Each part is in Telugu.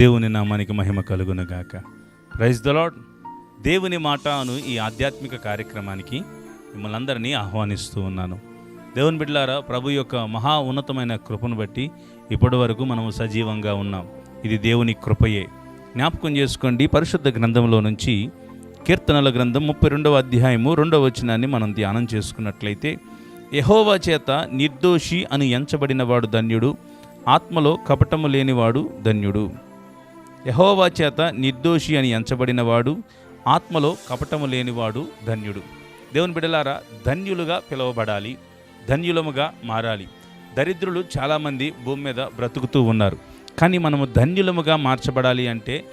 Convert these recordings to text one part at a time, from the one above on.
దేవుని నామానికి మహిమ కలుగునగాక. ప్రైజ్ ద లాడ్ దేవుని మాట అను ఈ ఆధ్యాత్మిక కార్యక్రమానికి మిమ్మల్ని అందరినీ ఆహ్వానిస్తూ ఉన్నాను. దేవుని బిడ్డలారా ప్రభు యొక్క మహా ఉన్నతమైన కృపను బట్టి ఇప్పటి వరకు మనము సజీవంగా ఉన్నాం. ఇది దేవుని కృపయే. జ్ఞాపకం చేసుకోండి పరిశుద్ధ గ్రంథంలో నుంచి కీర్తనల గ్రంథం ముప్పై రెండవ అధ్యాయము రెండవ వచనాన్ని మనం ధ్యానం చేసుకున్నట్లయితే యహోవా చేత నిర్దోషి అని ఎంచబడినవాడు ధన్యుడు ఆత్మలో కపటము లేనివాడు ధన్యుడు. యహోవా చేత నిర్దోషి అని ఎంచబడినవాడు ఆత్మలో కపటము లేనివాడు ధన్యుడు. దేవుని బిడలారా ధన్యులుగా పిలువబడాలి ధన్యులముగా మారాలి. దరిద్రులు చాలామంది భూమి మీద బ్రతుకుతూ ఉన్నారు. కానీ మనము ధన్యులముగా మార్చబడాలి అంటే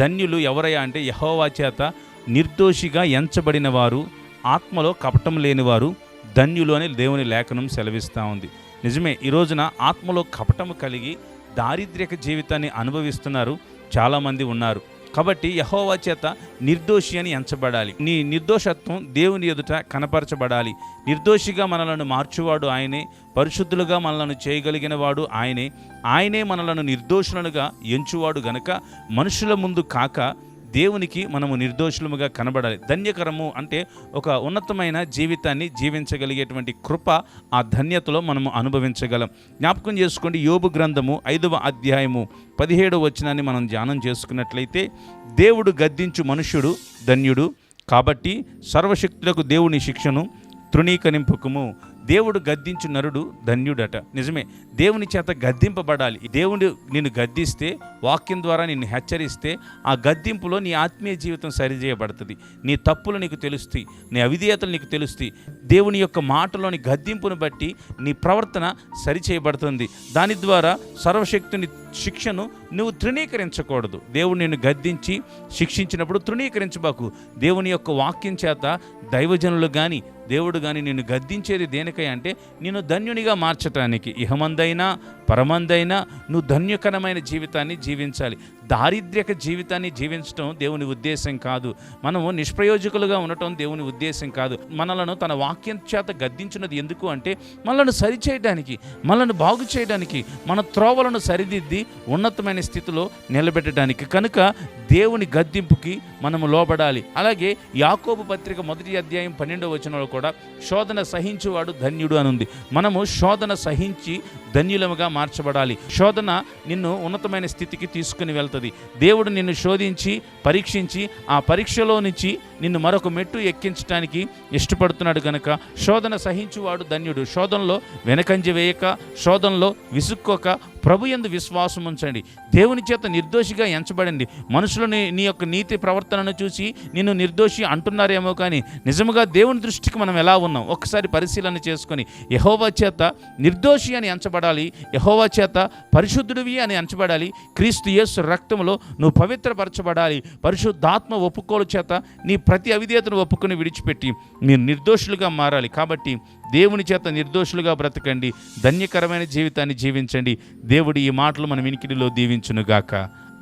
ధన్యులు ఎవరయ్యా అంటే యహోవా చేత నిర్దోషిగా ఎంచబడిన వారు ఆత్మలో కపటం లేనివారు ధన్యులు అని దేవుని లేఖనం సెలవిస్తూ ఉంది. నిజమే ఈ రోజున ఆత్మలో కపటము కలిగి దారిద్ర్యక జీవితాన్ని అనుభవిస్తున్నారు. చాలామంది ఉన్నారు. కాబట్టి యహోవా చేత నిర్దోషి అని ఎంచబడాలి. నీ నిర్దోషత్వం దేవుని ఎదుట కనపరచబడాలి. నిర్దోషిగా మనలను మార్చువాడు ఆయనే. పరిశుద్ధులుగా మనలను చేయగలిగిన వాడు ఆయనే. ఆయనే మనలను నిర్దోషులనుగా ఎంచువాడు గనక మనుషుల ముందు కాక దేవునికి మనము నిర్దోషులముగా కనబడాలి. ధన్యకరము అంటే ఒక ఉన్నతమైన జీవితాన్ని జీవించగలిగేటువంటి కృప ఆ ధన్యతలో మనము అనుభవించగలం. జ్ఞాపకం చేసుకోండి యోబు గ్రంథము ఐదవ అధ్యాయము పదిహేడవ వచనాన్ని మనం ధ్యానం చేసుకున్నట్లయితే దేవుడు గద్దించు మనుష్యుడు ధన్యుడు కాబట్టి సర్వశక్తులకు దేవుని శిక్షను తృణీకరింపకము. దేవుడు గద్దించు నరుడు ధన్యుడట. నిజమే దేవుని చేత గద్దింపబడాలి. దేవుడు నిన్ను గద్దిస్తే వాక్యం ద్వారా నిన్ను హెచ్చరిస్తే ఆ గద్దింపులో నీ ఆత్మీయ జీవితం సరిచేయబడుతుంది. నీ తప్పులు నీకు తెలుస్తాయి నీ అవిధేయతలు నీకు తెలుస్తాయి. దేవుని యొక్క మాటలోని గద్దింపును బట్టి నీ ప్రవర్తన సరిచేయబడుతుంది. దాని ద్వారా సర్వశక్తుని శిక్షను నువ్వు తృణీకరించకూడదు. దేవుడు నిన్ను గద్దించి శిక్షించినప్పుడు తృణీకరించబాకు. దేవుని యొక్క వాక్యం చేత దైవజనులు కానీ దేవుడు కానీ నిన్ను గద్దించేది దేనికై అంటే నేను ధన్యునిగా మార్చటానికి. ఇహమందైనా పరమందైన నువ్వు ధన్యకరమైన జీవితాన్ని జీవించాలి. దారిద్ర్యక జీవితాన్ని జీవించడం దేవుని ఉద్దేశం కాదు. మనము నిష్ప్రయోజకులుగా ఉండటం దేవుని ఉద్దేశం కాదు. మనలను తన వాక్యం చేత గద్దించినది ఎందుకు అంటే మనలను సరిచేయడానికి మనల్ని బాగు చేయడానికి మన త్రోవలను సరిదిద్ది ఉన్నతమైన స్థితిలో నిలబెట్టడానికి. కనుక దేవుని గద్దింపుకి మనము లోబడాలి. అలాగే యాకోబు పత్రిక మొదటి అధ్యాయం పన్నెండవ వచనంలో కూడా శోధన సహించువాడు ధన్యుడు అని ఉంది. మనము శోధన సహించి ధన్యులముగా మార్చబడాలి. శోధన నిన్ను ఉన్నతమైన స్థితికి తీసుకుని వెళ్తుంది. దేవుడు నిన్ను శోధించి పరీక్షించి ఆ పరీక్షలో నుంచి నిన్ను మరొక మెట్టు ఎక్కించడానికి ఇష్టపడుతున్నాడు కనుక శోధన సహించువాడు ధన్యుడు. శోధనలో వెనకంజ వేయక శోధనలో విసుక్కోక ప్రభు ఎందు విశ్వాసం ఉంచండి. దేవుని చేత నిర్దోషిగా ఎంచబడింది మనుషులని నీ యొక్క నీతి ప్రవర్తనను చూసి నిన్ను నిర్దోషి అంటున్నారేమో కానీ నిజముగా దేవుని దృష్టికి మనం ఎలా ఉన్నాం? ఒక్కసారి పరిశీలన చేసుకొని యహోవా చేత నిర్దోషి అని ఎంచబడాలి యహోవా చేత పరిశుద్ధుడివి అని ఎంచబడాలి క్రీస్తు యేసు రక్తంలో నువ్వు పవిత్రపరచబడాలి పరిశుద్ధాత్మ ఒప్పుకోలు చేత నీ ప్రతి అవిధేతను ఒప్పుకొని విడిచిపెట్టి మీరు నిర్దోషులుగా మారాలి. కాబట్టి దేవుని చేత నిర్దోషులుగా బ్రతకండి ధన్యకరమైన జీవితాన్ని జీవించండి. దేవుడు ఈ మాటలు మన వినికిడిలో దీవించునుగాక.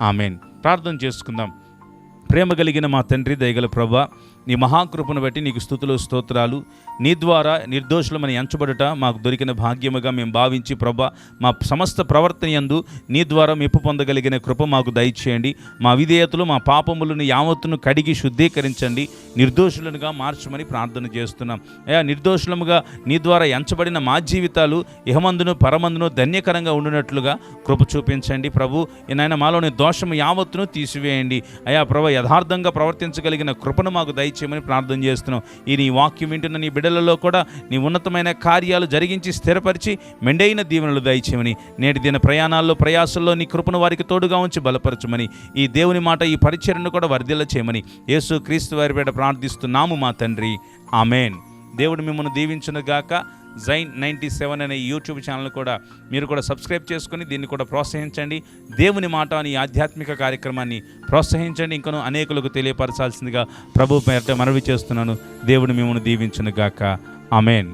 ఆమెన్. ప్రార్థన చేసుకుందాం. ప్రేమ కలిగిన మా తండ్రి దయగల ప్రభా నీ మహాకృపను బట్టి నీకు స్థుతులు స్తోత్రాలు. నీ ద్వారా నిర్దోషులమని ఎంచబడుట మాకు దొరికిన భాగ్యముగా మేము భావించి ప్రభా మా సమస్త ప్రవర్తన యందు నీ ద్వారా మెప్పు పొందగలిగిన కృప మాకు దయచేయండి. మా విధేయతలు మా పాపములను యావత్తును కడిగి శుద్ధీకరించండి. నిర్దోషులనుగా మార్చమని ప్రార్థన చేస్తున్నాం. అయా నిర్దోషులముగా నీ ద్వారా ఎంచబడిన మా జీవితాలు ఇహమందును పరమందును ధన్యకరంగా ఉండినట్లుగా కృప చూపించండి ప్రభు. నాయన మాలోని దోషము యావత్తును తీసివేయండి. అయా ప్రభు యథార్థంగా ప్రవర్తించగలిగిన కృపను మాకు దయచేయమని ప్రార్థన చేస్తున్నాం. ఈ నీ వాక్యం వింటున్న నీ బిడ్డలలో కూడా నీ ఉన్నతమైన కార్యాలు జరిగించి స్థిరపరిచి మెండైన దీవెనలు దయచేయమని నేటి దిన ప్రయాణాల్లో ప్రయాసల్లో నీ కృపను వారికి తోడుగా ఉంచి బలపరచమని ఈ దేవుని మాట ఈ పరిచయను కూడా వర్ధిల్ల చేయమని యేసు క్రీస్తు వారి పేట ప్రార్థిస్తున్నాము మా తండ్రి. ఆమెన్. దేవుడు మిమ్మల్ని దీవించునుగాక. జైన్ నైంటీ సెవెన్ అనే యూట్యూబ్ ఛానల్ కూడా మీరు కూడా సబ్స్క్రైబ్ చేసుకుని దీన్ని కూడా ప్రోత్సహించండి. దేవుని మాట అని ఆధ్యాత్మిక కార్యక్రమాన్ని ప్రోత్సహించండి. ఇంకను అనేకులకు తెలియపరచాల్సిందిగా ప్రభు పేరిట మనవి చేస్తున్నాను. దేవుడు మిమ్మల్ని దీవించునుగాక. ఆమెన్.